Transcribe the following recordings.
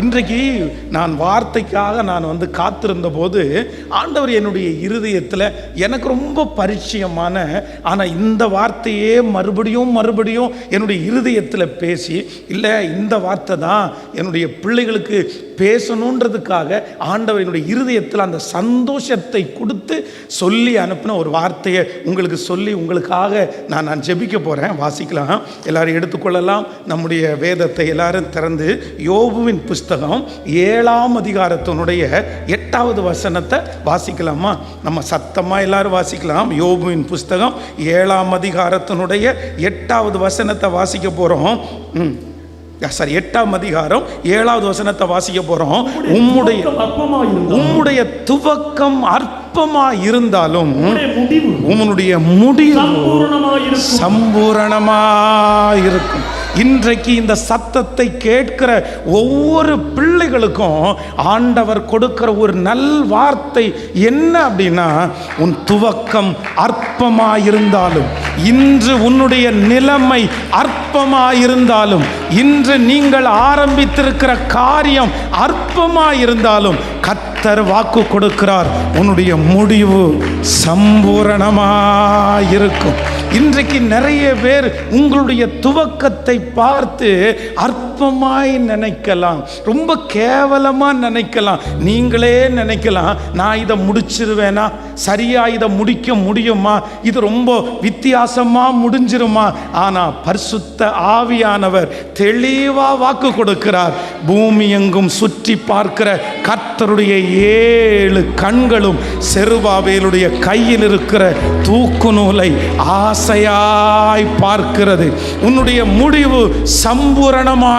இன்றைக்கு நான் வார்த்தைக்காக நான் வந்து காத்திருந்த போது ஆண்டவர் என்னுடைய இருதயத்தில் எனக்கு ரொம்ப பரிச்சயமான ஆனால் இந்த வார்த்தையே மறுபடியும் மறுபடியும் என்னுடைய இருதயத்தில் பேசி இல்லை இந்த வார்த்தை தான் என்னுடைய பிள்ளைகளுக்கு பேசணுன்றதுக்காக ஆண்டவர் என்னுடைய இருதயத்தில் அந்த சந்தோஷத்தை கொடுத்து சொல்லி அனுப்பின ஒரு வார்த்தையை உங்களுக்கு சொல்லி உங்களுக்காக நான் நான் ஜெபிக்க போகிறேன் வாசிக்கலாம். எல்லாரும் எடுத்துக்கொள்ளலாம். நம்முடைய வேதத்தை எல்லாரும் திறந்து யோபுவின் புஸ்தகம் ஏழாம் அதிகாரத்தினுடைய எட்டாவது வசனத்தை வாசிக்கலாமா? நம்ம சத்தமாக எல்லாரும் வாசிக்கலாம். யோபுவின் புஸ்தகம் ஏழாம் அதிகாரத்தினுடைய எட்டாவது வசனத்தை வாசிக்க போகிறோம் சாரி எட்டாம் அதிகாரம் ஏழாவது வசனத்தை வாசிக்க போகிறோம் உம்முடைய உம்முடைய துவக்கம் அற்பமா இருந்தாலும் உம்முடைய முடிவு சம்பூரணமா இருக்கும் இன்றைக்கு இந்த சத்தத்தை கேட்கிற ஒவ்வொரு பிள்ளைகளுக்கும் ஆண்டவர் கொடுக்கிற ஒரு நல் வார்த்தை என்ன அப்படின்னா உன் துவக்கம் அற்பமாயிருந்தாலும் இன்று உன்னுடைய நிலைமை அற்பமாயிருந்தாலும் இன்று நீங்கள் ஆரம்பித்திருக்கிற காரியம் அற்பமாயிருந்தாலும் கத்தர் வாக்கு கொடுக்கிறார். உன்னுடைய முடிவு சம்பூரணமாயிருக்கும். இருக்கும் இன்றைக்கு நிறைய பேர் உங்களுடைய துவக்கத்தை பார்த்து அற்பமாய் நினைக்கலாம். ரொம்ப கேவலமாக நினைக்கலாம். நீங்களே நினைக்கலாம் நான் இதை முடிச்சிருவேனா? சரியா இதை முடிக்க முடியுமா? இது ரொம்ப வித்தியாசமாக முடிஞ்சிருமா? ஆனால் பரிசுத்த ஆவியானவர் தெளிவாக வாக்கு கொடுக்கிறார். பூமி எங்கும் சுற்றி பார்க்கிற கர்த்தருடைய ஏழு கண்களும் செருபாவேலுடைய கையில் இருக்கிற தூக்கு நூலை ஆசையாய் பார்க்கிறது. உன்னுடைய முடிவு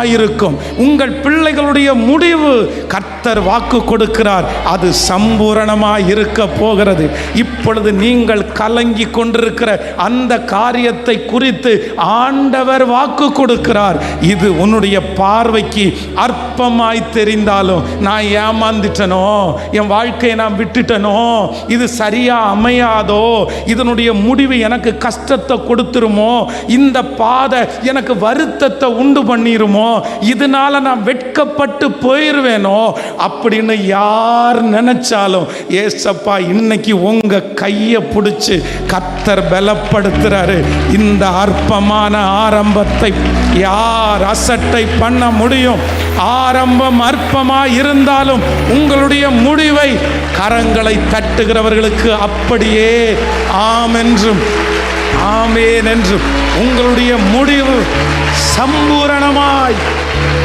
இருக்கும். உங்கள் பிள்ளைகளுடைய முடிவு கர்த்தர் வாக்கு கொடுக்கிறார். அது சம்பூரணமாக இருக்க போகிறது. இப்பொழுது நீங்கள் கலங்கி கொண்டிருக்கிற அந்த காரியத்தை குறித்து ஆண்டவர் வாக்கு கொடுக்கிறார். இது உன்னுடைய பார்வைக்கு அற்பமாய் தெரிந்தாலும் நான் ஏமாந்துட்டனோ? என் வாழ்க்கையை நான் விட்டுட்டனோ? இது சரியா அமையாதோ? இதனுடைய முடிவு எனக்கு கஷ்டத்தை கொடுத்துருமோ? இந்த பாதை எனக்கு வருத்தத்தை உண்டு பண்ணிருமோ? இதனால நான் வெட்கப்பட்டு போயிடுவேனோ அப்படின்னு யார் நினைச்சாலும் ஏசப்பா இன்னைக்கு உங்க கையை பிடிச்சி கத்தர் பலப்படுத்துறாரு. இந்த அற்பமான ஆரம்பத்தை யார் அசட்டை பண்ண முடியும்? ஆரம்பம் அற்பமா இருந்தாலும் உங்களுடைய முடிவை கரங்களை தட்டுகிறவர்களுக்கு அப்படியே ஆம் என்றும் ஆமேன் என்று உங்களுடைய முடிவு சம்பூரணமாய்.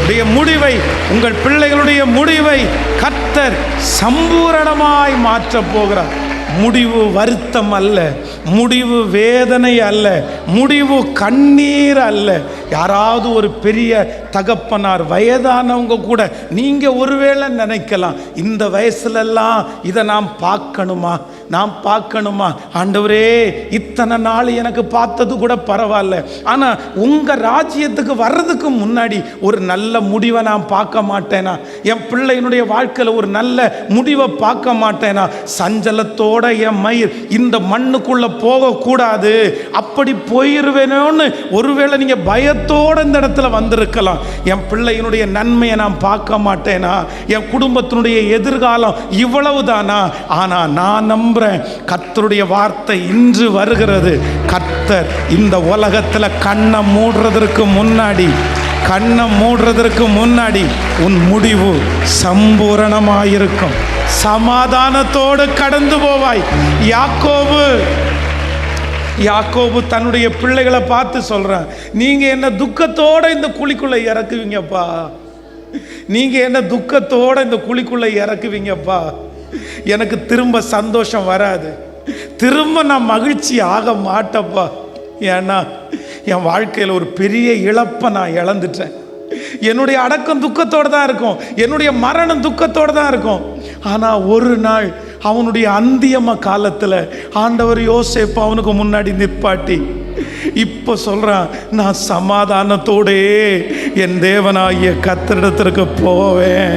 உடைய முடிவை உங்கள் பிள்ளைகளுடைய முடிவை கத்தர் சம்பூரணமாய் மாற்றப் போகிறார். முடிவு வருத்தம் அல்ல முடிவு வேதனை அல்ல முடிவு கண்ணீர் அல்ல. யாராவது ஒரு பெரிய தகப்பனார் வயதானவங்க கூட நீங்கள் ஒருவேளை நினைக்கலாம் இந்த வயசுலெல்லாம் இதை நாம் பார்க்கணுமா? நாம் பார்க்கணுமா? ஆண்டவரே இத்தனை நாள் எனக்கு பார்த்தது கூட பரவாயில்ல. ஆனால் உங்கள் ராஜ்யத்துக்கு வர்றதுக்கு முன்னாடி ஒரு நல்ல முடிவை நான் பார்க்க மாட்டேனா? என் பிள்ளையினுடைய வாழ்க்கையில் ஒரு நல்ல முடிவை பார்க்க மாட்டேனா? சஞ்சலத்தோட என் மயிர் இந்த மண்ணுக்குள்ளே போகக்கூடாது. அப்படி போயிருவேனோன்னு ஒருவேளை நீங்கள் பயத்தோட இந்த இடத்துல வந்திருக்கலாம். என் பிள்ளையினுடைய நன்மையை நான் பார்க்க மாட்டேனா? என் குடும்பத்தினுடைய எதிர்காலம் இவ்வளவுதானா? ஆனால் நான் நம்புறேன். கத்தருடைய வார்த்தை இன்று வருகிறது. கத்தர் இந்த உலகத்தில் கண்ணை மூடுறதற்கு முன்னாடி கண்ணை மூடுறதற்கு முன்னாடி உன் முடிவு சம்பூரணமாயிருக்கும். சமாதானத்தோடு கடந்து போவாய். யாக்கோபு யாக்கோபு தன்னுடைய பிள்ளைகளை பார்த்து சொல்கிறேன் நீங்க என்ன துக்கத்தோட இந்த குழிக்குள்ள இறக்குவீங்கப்பா? நீங்க என்ன துக்கத்தோட இந்த குழிக்குள்ள இறக்குவீங்கப்பா? எனக்கு திரும்ப சந்தோஷம் வராது. திரும்ப நான் மகிழ்ச்சி ஆக மாட்டப்பா. ஏன்னா என் வாழ்க்கையில் ஒரு பெரிய இழப்பை நான் இழந்துட்டேன். என்னுடைய அடக்கம் துக்கத்தோடு தான் இருக்கும். என்னுடைய மரணம் துக்கத்தோடு தான் இருக்கும். ஆனால் ஒரு நாள் அவனுடைய அந்தியம காலத்தில் ஆண்டவர் யோசேப்பு அவனுக்கு முன்னாடி நிற்பாட்டி. இப்போ சொல்கிறான் நான் சமாதானத்தோடே என் தேவனாகிய கத்திரிடத்திற்கு போவேன்.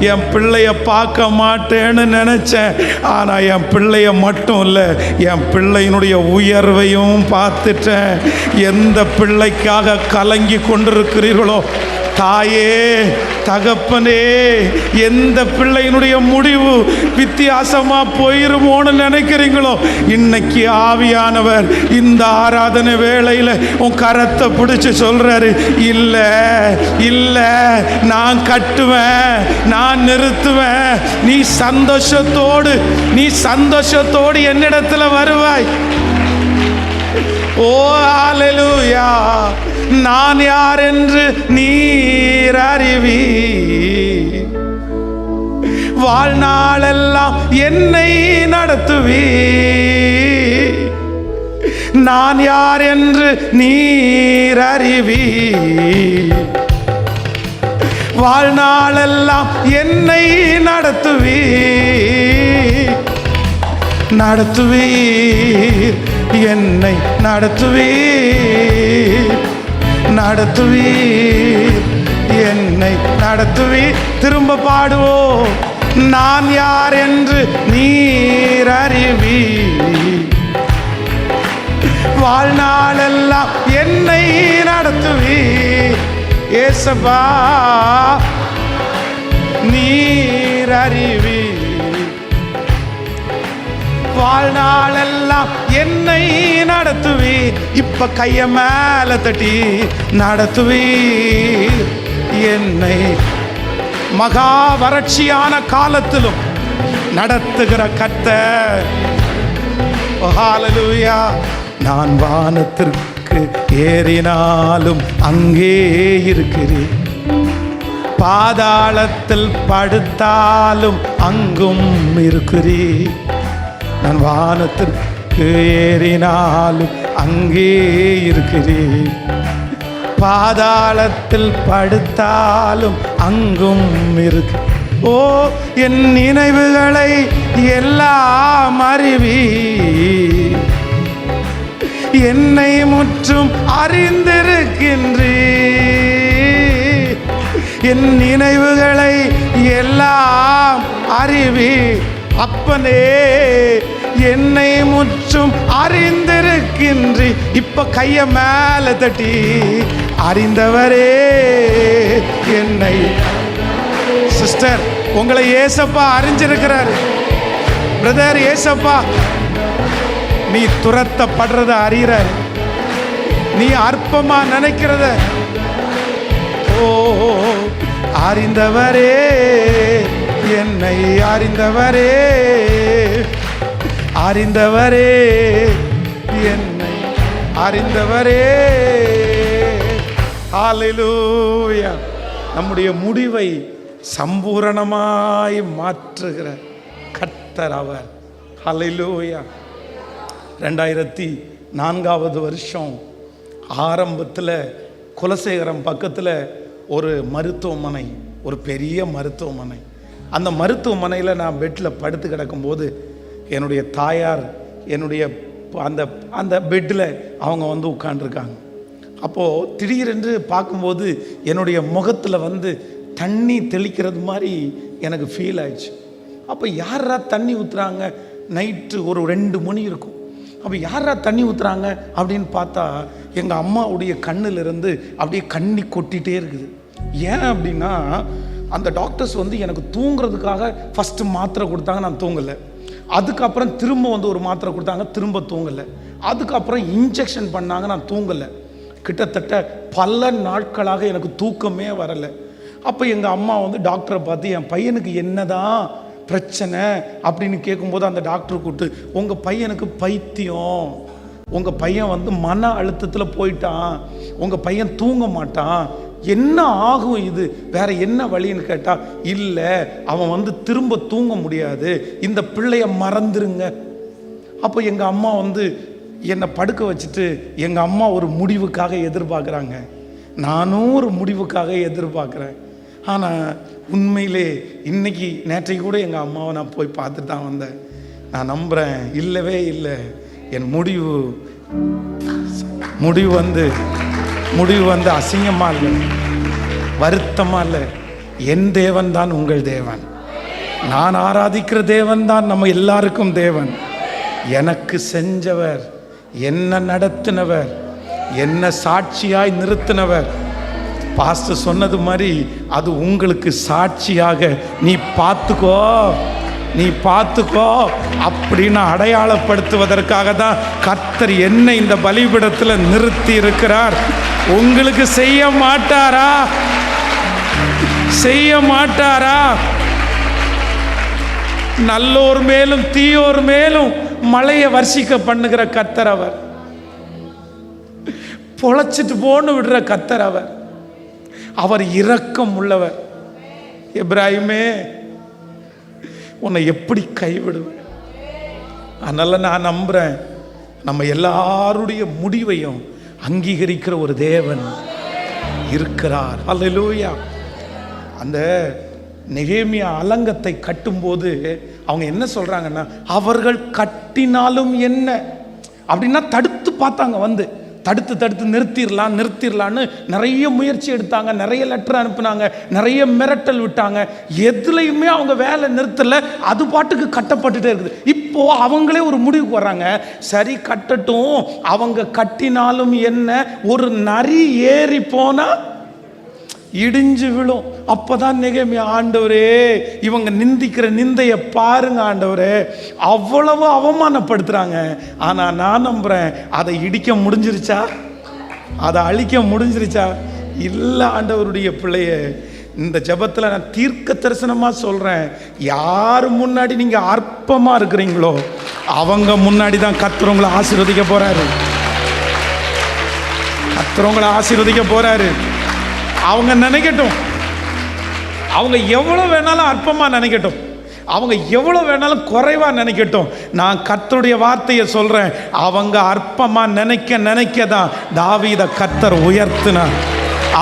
என் பிள்ளைய பார்க்க மாட்டேன்னு நினச்சேன். ஆனால் என் பிள்ளைய மட்டும் இல்லை என் பிள்ளையினுடைய உயர்வையும் பார்த்துட்டேன். எந்த பிள்ளைக்காக கலங்கி கொண்டிருக்கிறீர்களோ தாயே தகப்பனே எந்த பிள்ளையினுடைய முடிவு வித்தியாசமா போயிருமோன்னு நினைக்கிறீங்களோ? இன்னைக்கு ஆவியானவர் இந்த ஆராதனை வேளையில உன் கரத்தை பிடிச்சு சொல்றாரு இல்ல இல்ல நான் கட்டுவேன் நான் நிறுத்துவேன். நீ சந்தோஷத்தோடு நீ சந்தோஷத்தோடு என்னிடத்துல வருவாய். ஓ ஹalleluya. நான் யார் என்று நீர் அறிவி வாழ்நாளெல்லாம் என்னை நடத்துவி நான் யார் என்று நீர் அறிவி வாழ்நாளெல்லாம் என்னை நடத்துவி நடத்துவீர் என்னை நடத்துவீர். நடத்துவீர். என்னை நடத்துவீர். திரும்ப பாடுவோம். நான் யார் என்று நீர் அறிவி வாழ்நாளெல்லாம் என்னை நடத்துவீர். ஏசபா நீர் அறிவி வாழ்நாளெல்லாம் என்னை நடத்துவி இப்ப கைய மேல தட்டி நடத்துவி என்னை மகா வறட்சியான காலத்திலும் நடத்துகிற கத்த ஹாலலூயா நான் வானத்திற்கு ஏறினாலும் அங்கே இருக்கிறேன். பாதாளத்தில் படுத்தாலும் அங்கும் இருக்கிறீர் நான் வானத்திற்கு ஏறினாலும் அங்கே இருக்கிறேன். பாதாளத்தில் படுத்தாலும் அங்கும் இருக்கு. ஓ என் நினைவுகளை எல்லாம் அறிவி என்னை முற்றும் அறிந்திருக்கின்றீ என் நினைவுகளை எல்லாம் அறிவி அப்பனே என்னை முற்றும் அறிந்திருக்கின்றி இப்ப கைய மேல தட்டி அறிந்தவரே என்னை. சிஸ்டர் உங்களை ஏசப்பா அறிஞ்சிருக்கிறார். பிரதர் ஏசப்பா நீ துரத்தப்படுறத அறிகிறார். நீ அற்பமா நினைக்கிறத ஓ அறிந்தவரே என்னை அறிந்தவரே அறிந்தவரே என்னை அறிந்தவரே. ஆலிலூயா நம்முடைய முடிவை சம்பூரணமாய் மாற்றுகிற கர்த்தர் அவர். ஹலிலூயா ரெண்டாயிரத்தி நான்காவது வருஷம் ஆரம்பத்தில் குலசேகரம் பக்கத்தில் ஒரு மருத்துவமனை ஒரு பெரிய மருத்துவமனை. அந்த மருத்துவமனையில் நான் பெட்டில் படுத்து கிடக்கும்போது என்னுடைய தாயார் என்னுடைய அந்த அந்த பெட்டில் அவங்க வந்து உட்காண்டிருக்காங்க அப்போது திடீரென்று பார்க்கும்போது என்னுடைய முகத்தில் வந்து தண்ணி தெளிக்கிறது மாதிரி எனக்கு ஃபீல் ஆயிடுச்சு. அப்போ யாரா தண்ணி ஊற்றுறாங்க நைட்டு ஒரு ரெண்டு மணி இருக்கும். அப்போ யாரா தண்ணி ஊற்றுறாங்க அப்படின்னு பார்த்தா எங்கள் அம்மாவுடைய கண்ணிலிருந்து அப்படியே கண்ணி கொட்டிகிட்டே இருக்குது. ஏன் அப்படின்னா அந்த டாக்டர்ஸ் வந்து எனக்கு தூங்குறதுக்காக ஃபஸ்ட்டு மாத்திரை கொடுத்தாங்க நான் தூங்கலை. அதுக்கப்புறம் திரும்ப வந்து ஒரு மாத்திரை கொடுத்தாங்க திரும்ப தூங்கலை. அதுக்கப்புறம் இன்ஜெக்ஷன் பண்ணாங்க நான் தூங்கலை. கிட்டத்தட்ட பல நாட்களாக எனக்கு தூக்கமே வரலை. அப்போ எங்கள் அம்மா வந்து டாக்டரை பார்த்து என் பையனுக்கு என்னதான் பிரச்சனை? அப்படின்னு கேட்கும்போது அந்த டாக்டர் கூப்பிட்டு உங்கள் பையனுக்கு பைத்தியம். உங்கள் பையன் வந்து மன அழுத்தத்தில் போயிட்டான். உங்கள் பையன் தூங்க மாட்டான். என்ன ஆகும் இது? வேற என்ன வழின்னு கேட்டால் இல்லை அவன் வந்து திரும்ப தூங்க முடியாது. இந்த பிள்ளைய மறந்துருங்க. அப்போ எங்கள் அம்மா வந்து என்னை படுக்க வச்சுட்டு எங்கள் அம்மா ஒரு முடிவுக்காக எதிர்பார்க்குறாங்க. நானும் ஒரு முடிவுக்காக எதிர்பார்க்குறேன். ஆனால் உண்மையிலே இன்னைக்கு நேற்றைக்கு கூட எங்கள் அம்மாவை நான் போய் பார்த்துட்டு தான் வந்தேன். நான் நம்புகிறேன் இல்லவே இல்லை. என் முடிவு முடிவு வந்து முடிவு வந்து அசிங்கமாக இல்லை. வருத்தமாக இல்லை. என் தேவன் தான் உங்கள் தேவன். நான் ஆராதிக்கிற தேவன் தான் நம்ம எல்லாருக்கும் தேவன். எனக்கு செஞ்சவர் என்ன நடத்தினவர் என்ன சாட்சியாய் நிறுத்தினவர். பாஸ்டர் சொன்னது மாதிரி அது உங்களுக்கு சாட்சியாக நீ பார்த்துக்கோ. நீ பார்த்துக்கோ அப்படின்னு அடையாளப்படுத்துவதற்காக தான் கர்த்தர் என்னை இந்த பலிபிடத்தில் நிறுத்தி இருக்கிறார் உங்களுக்கு செய்ய மாட்டாரா? செய்ய மாட்டாரா? நல்லோர் மேலும் தீயோர் மேலும் மழையை வர்ஷிக்க பண்ணுகிற கத்தர் அவர். பொழைச்சிட்டு போன்னு விடுற கத்தர் அவர். அவர் இரக்கம் உள்ளவர். இப்ராஹிமே உன்னை எப்படி கைவிடுவேன்? அதனால் நான் நம்புகிறேன் நம்ம எல்லாருடைய முடிவையும் அங்கீகரிக்கிற ஒரு தேவன் இருக்கிறார். அல்லேலூயா அந்த நெகேமியா அலங்கத்தை கட்டும்போது அவங்க என்ன சொல்கிறாங்கன்னா அவர்கள் கட்டினாலும் என்ன? அப்படின்னா தடுத்து பார்த்தாங்க வந்து. தடுத்து தடுத்து நிறுத்திடலாம் நிறுத்திடலான்னு நிறைய முயற்சி எடுத்தாங்க நிறைய லெட்டர் அனுப்புனாங்க நிறைய மிரட்டல் விட்டாங்க. எதுலையுமே அவங்க வேலை நிறுத்தலை அது பாட்டுக்கு கட்டப்பட்டுட்டே இருக்குது. இப்போ அவங்களே ஒரு முடிவுக்கு வர்றாங்க. சரி கட்டட்டும். அவங்க கட்டினாலும் என்ன? ஒரு நரி ஏறி போனால் இடிஞ்சு விழும். அப்பதான் நெகேமியா ஆண்டவரே இவங்க நிந்திக்கிற நிந்தைய பாருங்க ஆண்டவரே. அவ்வளவு அவமானப்படுத்துறாங்க. ஆனா நான் நம்புறேன் அதை இடிக்க முடிஞ்சிருச்சா? அதை அழிக்க முடிஞ்சிருச்சா? இல்ல ஆண்டவருடைய பிள்ளைய இந்த ஜபத்தில் நான் தீர்க்க தரிசனமாக சொல்கிறேன் யார் முன்னாடி நீங்கள் அற்பமாக இருக்கிறீங்களோ அவங்க முன்னாடி தான் கத்துறவங்களை ஆசீர்வதிக்க போகிறாரு கத்துறவங்களை ஆசீர்வதிக்க போகிறாரு அவங்க நினைக்கட்டும். அவங்க எவ்வளோ வேணாலும் அற்பமாக நினைக்கட்டும். அவங்க எவ்வளோ வேணாலும் குறைவாக நினைக்கட்டும். நான் கத்தருடைய வார்த்தையை சொல்கிறேன் அவங்க அற்பமாக நினைக்க நினைக்க தான் தாவீத கத்தர் உயர்த்தினார்.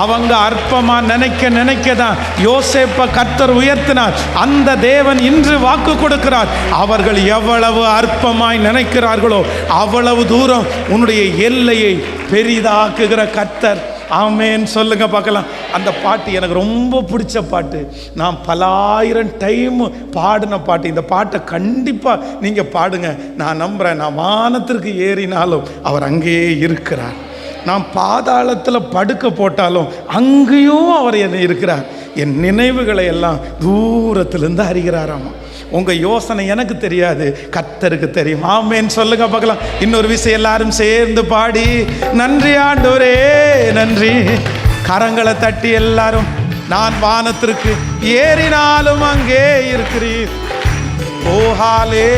அவங்க அற்பமாக நினைக்க நினைக்க தான் யோசேப்பை கத்தர் உயர்த்தினார். அந்த தேவன் இன்று வாக்கு கொடுக்கிறார். அவர்கள் எவ்வளவு அற்பமாய் நினைக்கிறார்களோ அவ்வளவு தூரம் உன்னுடைய எல்லையை பெரிதாக்குகிற கத்தர் ஆமேன்னு சொல்லுங்க பார்க்கலாம். அந்த பாட்டு எனக்கு ரொம்ப பிடிச்ச பாட்டு. நான் பலாயிரம் டைம் பாடின பாட்டு. இந்த பாட்டை கண்டிப்பாக நீங்கள் பாடுங்க. நான் நம்புகிறேன் நான் வானத்திற்கு ஏறினாலும் அவர் அங்கேயே இருக்கிறார். நான் பாதாளத்தில் படுக்க போட்டாலும் அங்கேயும் அவர் என்ன இருக்கிறார். என் நினைவுகளை எல்லாம் தூரத்திலிருந்து அறிகிறாராமா. உங்க யோசனை எனக்கு தெரியாது. கத்தருக்கு தெரியும். ஆமேன்னு சொல்லுங்க பார்க்கலாம். இன்னொரு விஷயம் எல்லாரும் சேர்ந்து பாடி நன்றி ஆண்டோரே நன்றி. கரங்களை தட்டி எல்லாரும் நான் வானத்திற்கு ஏறினாலும் அங்கே இருக்கிறீர். ஓஹாலே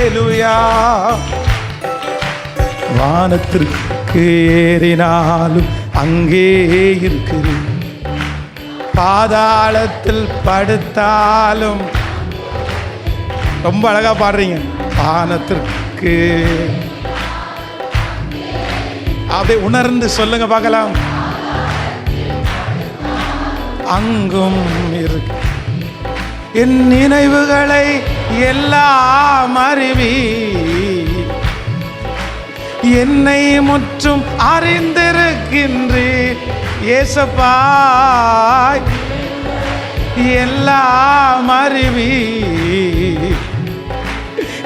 வானத்திற்கு ஏறினாலும் அங்கே இருக்கிறீர். பாதாளத்தில் படுத்தாலும் ரொம்ப அழகா பாடுறீங்க. வானத்திற்கு அதை உணர்ந்து சொல்லுங்க பார்க்கலாம். அங்கும் இருக்கு. என் நினைவுகளை எல்லாம் அறிவி என்னை முற்றும் அறிந்திருக்கின்றீர். ஏசப்பாய் எல்லாம் அறிவி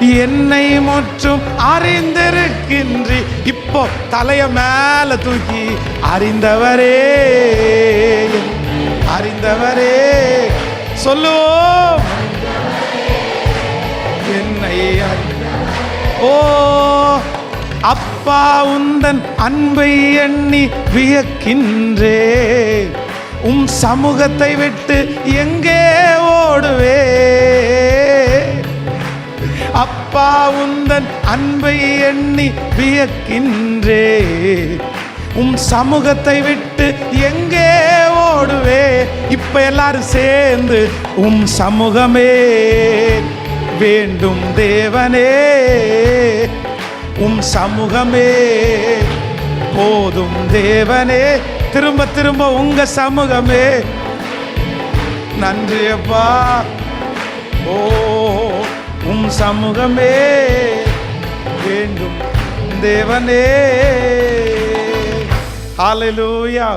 என்னை முற்றும் அறிந்திருக்கின்றி இப்போ தலைய மேல தூக்கி அறிந்தவரே அறிந்தவரே சொல்லுவோம். என்னை ஓ அப்பா உந்தன் அன்பை எண்ணி வியக்கின்றே உம் சமூகத்தை விட்டு எங்கே ஓடுவே? அப்பா உந்தன் அன்பை எண்ணி வியக்கின்றே. உம் சமூகத்தை விட்டு எங்கே ஓடுவே? இப்ப எல்லாரும் சேர்ந்து உம் சமூகமே. வேண்டும் தேவனே உம் சமூகமே. போதும் தேவனே திரும்ப திரும்ப உங்க சமூகமே. நன்றியப்பா ஓ. உம் சமூகமே வேண்டும் தேவனே. ஹalleluya